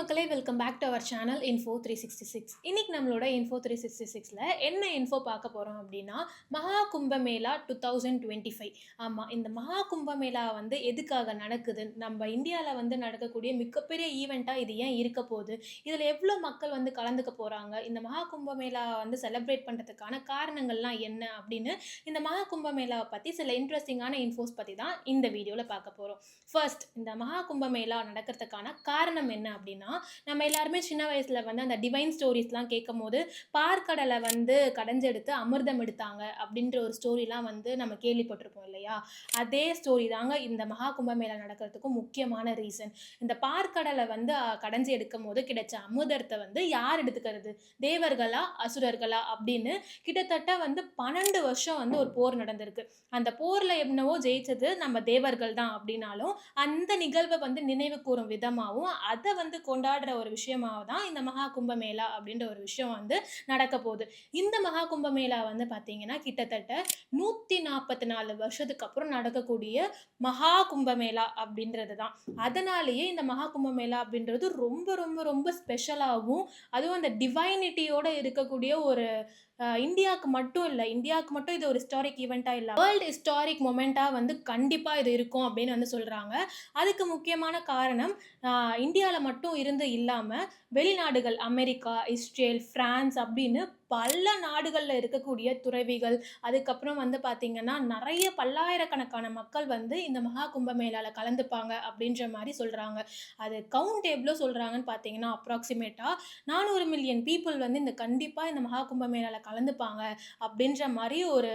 மக்களே welcome back to our channel info three sixty six இன்னைக்கு நம்மளோட இன்ஃபோ த்ரீ சிக்ஸ்டி சிக்ஸில் என்ன இன்ஃபோ பார்க்க போகிறோம் அப்படின்னா Maha Kumbh Mela two thousand twenty five ஆமாம் இந்த மகா கும்பமேளா வந்து எதுக்காக நடக்குது? நம்ம இந்தியாவில் வந்து நடக்கக்கூடிய மிகப்பெரிய ஈவெண்ட்டாக இது ஏன் இருக்க போகுது? இதில் எவ்வளோ மக்கள் வந்து கலந்துக்க போகிறாங்க இந்த மகா கும்பமேளா வந்து செலிப்ரேட் பண்ணுறதுக்கான காரணங்கள்லாம் என்ன அப்படின்னு இந்த மகா கும்பமேளாவை பற்றி சில இன்ட்ரெஸ்டிங்கான இன்ஃபோஸ் பற்றி தான் இந்த வீடியோவில் பார்க்க போகிறோம் ஃபர்ஸ்ட் இந்த மகா கும்பமேளா நடக்கிறதுக்கான காரணம் என்ன அப்படின்னா நம்ம எல்லாருமே சின்ன வயசில் வந்து அந்த டிவைன் ஸ்டோரிஸ்லாம் கேட்கும் போது பார்க்கடலை வந்து கடைஞ்செடுத்து அமிர்தம் எடுத்தாங்க அப்படின்ற ஒரு ஸ்டோரிலாம் வந்து நம்ம கேள்விப்பட்டிருப்போம் இல்லையா? அதே ஸ்டோரி தாங்க இந்த மகா கும்பமேளா நடக்கிறதுக்கும் முக்கியமான ரீசன் இந்த பார்க்கடலை வந்து கடைஞ்சி எடுக்கும் போது கிடைச்ச அமிர்தத்தை வந்து யார் எடுத்துக்கிறது? தேவர்களா? அசுரர்களா? அப்படின்னு கிட்டத்தட்ட வந்து பன்னெண்டு வருஷம் வந்து ஒரு போர் நடந்திருக்கு. அந்த போரில் என்னவோ ஜெயிச்சது நம்ம தேவர்கள் தான் அப்படின்னாலும் அந்த நிகழ்வை வந்து நினைவு கூறும் விதமாகவும் அதை வந்து கொண்டாடுற ஒரு விஷயமாக தான் இந்த மகா கும்பமேளா அப்படின்ற ஒரு விஷயம் வந்து நடக்க போகுது. இந்த மகா கும்பமேளா வந்து பார்த்தீங்கன்னா கிட்டத்தட்ட நூற்றி நாற்பத்தி நாலு வருஷத்துக்கு அப்புறம் நடக்கக்கூடிய மகா கும்பமேளா அப்படின்றது தான் அதனாலேயே இந்த மகா கும்பமேளா அப்படின்றது ரொம்ப ரொம்ப ரொம்ப ஸ்பெஷலாகவும் அதுவும் அந்த டிவைனிட்டியோட இருக்கக்கூடிய ஒரு இந்தியாவுக்கு மட்டும் இல்லை இந்தியாவுக்கு மட்டும் இது ஒரு ஹிஸ்டாரிக் ஈவெண்ட்டாக இல்லை வேர்ல்டு ஹிஸ்டாரிக் மொமெண்ட்டாக வந்து கண்டிப்பாக இது இருக்கும் அப்படின்னு வந்து சொல்கிறாங்க அதுக்கு முக்கியமான காரணம் இந்தியாவில் மட்டும் இருந்து இல்லாமல் வெளிநாடுகள் அமெரிக்கா இஸ்ரேல் பிரான்ஸ் அப்படின்னு பல நாடுகளில் இருக்கக்கூடிய துறவிகள் அதுக்கப்புறம் வந்து பார்த்திங்கன்னா நிறைய பல்லாயிரக்கணக்கான மக்கள் வந்து இந்த மகா கும்பமேளாவில் கலந்துப்பாங்க அப்படின்ற மாதிரி சொல்கிறாங்க அது கவுண்ட் எவ்வளோ சொல்கிறாங்கன்னு பார்த்தீங்கன்னா அப்ராக்சிமேட்டாக நானூறு மில்லியன் பீப்புள் வந்து இந்த கண்டிப்பாக இந்த மகா கும்பமேளாவில் கலந்துப்பாங்க அப்படின்ற மாதிரி ஒரு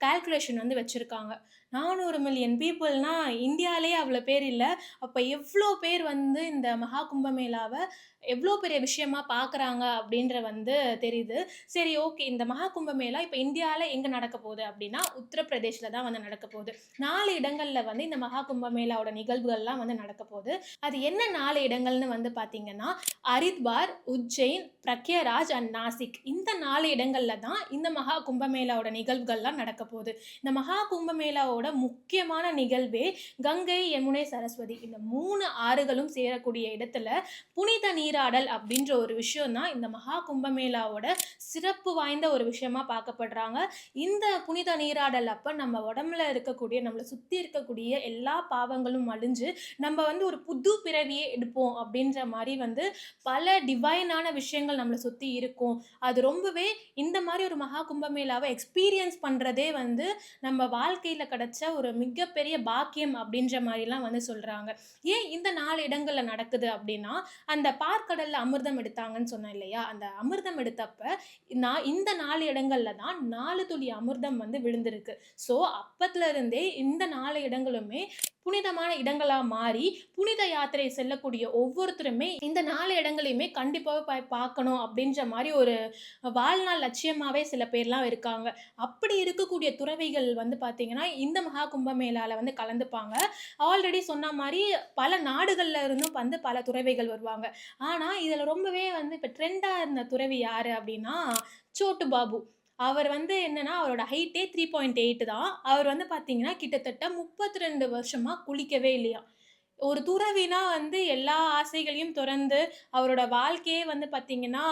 கால்குலேஷன் வந்து வச்சுருக்காங்க. நானூறு மில்லியன் பீப்புள்னால் இந்தியாவிலே அவ்வளோ பேர் இல்லை. அப்போ எவ்வளோ பேர் வந்து இந்த மகா கும்பமேளாவை எவ்வளோ பெரிய விஷயமா பார்க்குறாங்க அப்படின்ற வந்து தெரியுது. சரி ஓகே இந்த மகா கும்பமேளா இப்போ இந்தியாவில் எங்கே நடக்க போகுது அப்படின்னா உத்தரப்பிரதேஷில் தான் வந்து நடக்க போகுது. நாலு இடங்களில் வந்து இந்த மகா கும்பமேளாவோட நிகழ்வுகள்லாம் வந்து நடக்க போகுது. அது என்ன நாலு இடங்கள்னு வந்து பார்த்தீங்கன்னா ஹரித்வார் உஜ்ஜைன் பிரக்யராஜ் அண்ட் நாசிக். இந்த நாலு இடங்களில் தான் இந்த மகா கும்பமேளாவோட நிகழ்வுகள்லாம் நடக்க போகுது. இந்த மகா கும்பமேளாவோட முக்கியமான நிகழ்வே கங்கை யமுனை சரஸ்வதி. இந்த மூணு ஆறுகளும் சேரக்கூடிய இடத்துல புனித நீராடல் அப்படின்ற ஒரு விஷயம் தான் இந்த மகா கும்பமேளாவோட சிறப்பு வாய்ந்த ஒரு விஷயமா பார்க்கப்படுறாங்க. இந்த புனித நீராடல் அப்போ நம்ம உடம்புல இருக்கக்கூடிய நம்மளை சுற்றி இருக்கக்கூடிய எல்லா பாவங்களும் அழிஞ்சு நம்ம வந்து ஒரு புது பிறவியே எடுப்போம் அப்படின்ற மாதிரி வந்து பல டிவைனான விஷயங்கள் நம்மளை சுற்றி இருக்கும். அது ரொம்பவே இந்த மாதிரி ஒரு மகா கும்பமேளாவை எக்ஸ்பீரியன்ஸ் பண்ணுறதே வந்து நம்ம வாழ்க்கையில் கிடைச்ச ஒரு மிகப்பெரிய பாக்கியம் அப்படின்ற மாதிரிலாம் வந்து சொல்கிறாங்க ஏன் இந்த நாலு இடங்களில் நடக்குது அப்படின்னா அந்த பார்க்கடலில் அமிர்தம் எடுத்தாங்கன்னு சொன்னேன் இல்லையா? அந்த அமிர்தம் எடுத்தப்ப நான் இந்த நாலு இடங்களில் தான் நாலு துளி அமிர்தம் வந்து விழுந்திருக்கு. ஸோ அப்பத்துலேருந்தே இந்த நாலு இடங்களுமே புனிதமான இடங்களாக மாறி புனித யாத்திரை செல்லக்கூடிய ஒவ்வொருத்தருமே இந்த நாலு இடங்களையுமே கண்டிப்பாக பார்க்கணும் அப்படின்ற மாதிரி ஒரு வாழ்நாள் லட்சியமாகவே சில பேர்லாம் இருக்காங்க. அப்படி இருக்கக்கூடிய துறவிகள் வந்து பார்த்திங்கன்னா இந்த மகா கும்பமேளாவில் வந்து கலந்துப்பாங்க. ஆல்ரெடி சொன்ன மாதிரி பல நாடுகளில் இருந்தும் வந்து பல துறவிகள் வருவாங்க. ஆனால் இதில் ரொம்பவே வந்து இப்போ ட்ரெண்டாக இருந்த துறவி யார் அப்படின்னா சோட்டு பாபு. அவர் வந்து என்னன்னா அவரோட ஹைட்டே த்ரீ பாயிண்ட் எயிட் தான். அவர் வந்து பார்த்தீங்கன்னா கிட்டத்தட்ட முப்பத்தி ரெண்டு வருஷமாக குளிக்கவே இல்லையா? ஒரு துறவினா வந்து எல்லா ஆசைகளையும் துறந்து அவரோட வாழ்க்கையே வந்து பார்த்தீங்கன்னா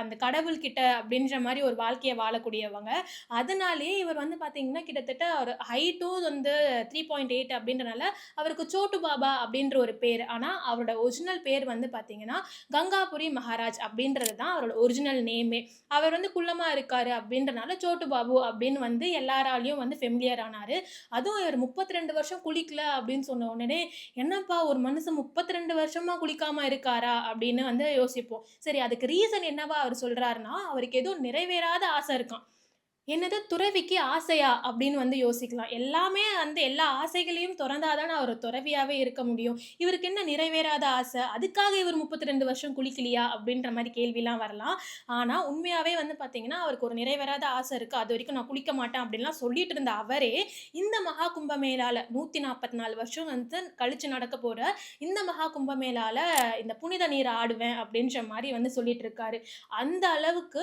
அந்த கடவுள்கிட்ட அப்படின்ற மாதிரி ஒரு வாழ்க்கையை வாழக்கூடியவங்க. அதனாலேயே இவர் வந்து பார்த்தீங்கன்னா கிட்டத்தட்ட ஒரு ஹைட்டும் வந்து த்ரீ பாயிண்ட் எயிட் அப்படின்றனால அவருக்கு சோட்டு பாபா அப்படின்ற ஒரு பேர். ஆனால் அவரோட ஒரிஜினல் பேர் வந்து பார்த்தீங்கன்னா கங்காபுரி மகாராஜ் அப்படின்றது தான் அவரோட ஒரிஜினல் நேமே அவர் வந்து குள்ளமாக இருக்காரு அப்படின்றனால சோட்டு பாபு அப்படின்னு வந்து எல்லாராலையும் வந்து ஃபெமிலியர் ஆனார். அதுவும் இவர் முப்பத்தி ரெண்டு வருஷம் குளிக்கல அப்படின்னு சொன்ன உடனே என்னப்பா ஒரு மனுஷன் முப்பத்தி ரெண்டு வருஷமா குளிக்காம இருக்காரா அப்படின்னு வந்து யோசிப்போம். சரி அதுக்கு ரீசன் என்னவா அவர் சொல்றாருன்னா அவருக்கு ஏதோ நிறைவேறாத ஆசை இருக்கான் என்னது துறவிக்கு ஆசையா? அப்படின்னு வந்து யோசிக்கலாம். எல்லாமே வந்து எல்லா ஆசைகளையும் திறந்தாதான் அவர் துறவியாகவே இருக்க முடியும். இவருக்கு என்ன நிறைவேறாத ஆசை? அதுக்காக இவர் முப்பத்தி ரெண்டு வருஷம் குளிக்கலையா? அப்படின்ற மாதிரி கேள்விலாம் வரலாம். ஆனால் உண்மையாகவே வந்து பார்த்தீங்கன்னா அவருக்கு ஒரு நிறைவேறாத ஆசை இருக்குது அது வரைக்கும் நான் குளிக்க மாட்டேன் அப்படின்லாம் சொல்லிட்டு இருந்த அவரே இந்த மகா கும்பமேளால நூற்றி நாற்பத்தி நாலு வருஷம் வந்து கழிச்சு நடக்க போகிற இந்த மகா கும்பமேளால இந்த புனித நீர் ஆடுவேன் அப்படின்ற மாதிரி வந்து சொல்லிட்டு இருக்காரு. அந்த அளவுக்கு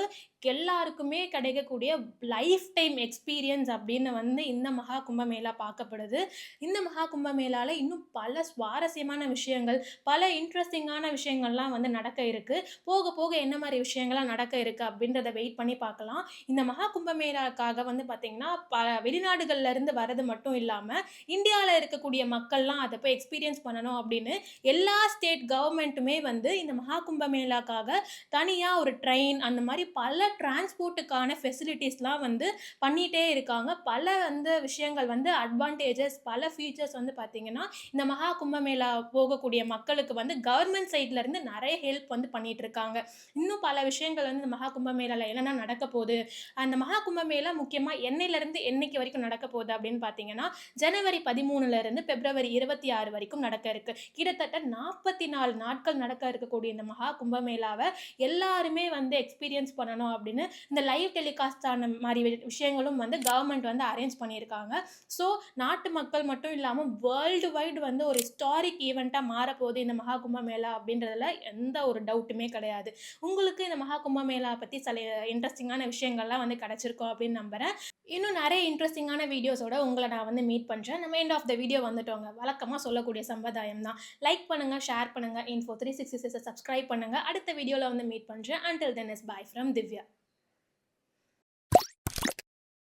எல்லாருக்குமே கிடைக்கக்கூடிய லைஃப் டைம் எக்ஸ்பீரியன்ஸ் அப்படின்னு வந்து இந்த மகா கும்பமேளா பார்க்கப்படுது. இந்த மகா கும்பமேளாவில் இன்னும் பல சுவாரஸ்யமான விஷயங்கள், பல இன்ட்ரெஸ்டிங்கான விஷயங்கள்லாம் வந்து நடக்க இருக்கு. போக போக என்ன மாதிரி விஷயங்கள்லாம் நடக்க இருக்குது அப்படின்றத வெயிட் பண்ணி பார்க்கலாம். இந்த மகா கும்பமேளாக்காக வந்து பார்த்திங்கன்னா ப வெளிநாடுகள்லேருந்து வர்றது மட்டும் இல்லாமல் இந்தியாவில் இருக்கக்கூடிய மக்கள்லாம் அதை போய் எக்ஸ்பீரியன்ஸ் பண்ணணும் அப்படின்னு எல்லா ஸ்டேட் கவர்மெண்ட்டுமே வந்து இந்த மகா கும்பமேளாக்காக தனியாக ஒரு ட்ரெயின் அந்த மாதிரி பல டிரான்ஸ்போர்ட்டுக்கான ஃபெசிலிட்டிஸ்லாம் வந்து பண்ணிகிட்டே இருக்காங்க. பல வந்து விஷயங்கள் வந்து அட்வான்டேஜஸ், பல ஃபீச்சர்ஸ் வந்து பார்த்தீங்கன்னா, இந்த மகா கும்பமேளா போகக்கூடிய மக்களுக்கு வந்து கவர்மெண்ட் சைட்லேருந்து நிறைய ஹெல்ப் வந்து பண்ணிட்டு இருக்காங்க. இன்னும் பல விஷயங்கள் வந்து இந்த மகா கும்பமேளாவில் என்னென்ன நடக்க போகுது அந்த மகா கும்பமேளா முக்கியமாக என்னையிலேருந்து என்னைக்கு வரைக்கும் நடக்க போகுது அப்படின்னு பார்த்தீங்கன்னா, ஜனவரி பதிமூணுலேருந்து பிப்ரவரி இருபத்தி ஆறு வரைக்கும் நடக்க இருக்கு. கிட்டத்தட்ட 44 நாட்கள் நடக்க இருக்கக்கூடிய இந்த மகா கும்பமேளாவை எல்லாருமே வந்து எக்ஸ்பீரியன்ஸ் பண்ணணும் அப்படின்னு இந்த லைவ் டெலிகாஸ்ட் மாதிரி விஷயங்களும் வந்து கவர்மெண்ட் வந்து அரேஞ்ச் பண்ணியிருக்காங்க. ஸோ நாட்டு மக்கள் மட்டும் இல்லாமல் வேர்ல்டு வைட் வந்து ஒரு ஹிஸ்டாரிக் ஈவெண்ட்டாக மாறப்போகுது இந்த மகா கும்பமேளா அப்படின்றதுல எந்த ஒரு டவுட்டுமே கிடையாது. உங்களுக்கு இந்த மகா கும்பமேளா பற்றி சில இன்ட்ரஸ்டிங்கான விஷயங்கள்லாம் வந்து கிடச்சிருக்கோம் அப்படின்னு நம்புகிறேன் இன்னும் நிறைய இன்ட்ரெஸ்டிங்கான வீடியோஸோட உங்களை நான் வந்து மீட் பண்ணுறேன் நம்ம எண்ட் ஆஃப் த வீடியோ வந்துட்டோங்க. வழக்கமாக சொல்லக்கூடிய சம்பிரதாயம் தான். லைக் பண்ணுங்கள் ஷேர் பண்ணுங்க, இன்ஃபோ 366 சப்ஸ்கிரைப் பண்ணுங்க. அடுத்த வீடியோவில் வந்து மீட் பண்ணுறேன் until then is bye from Divya.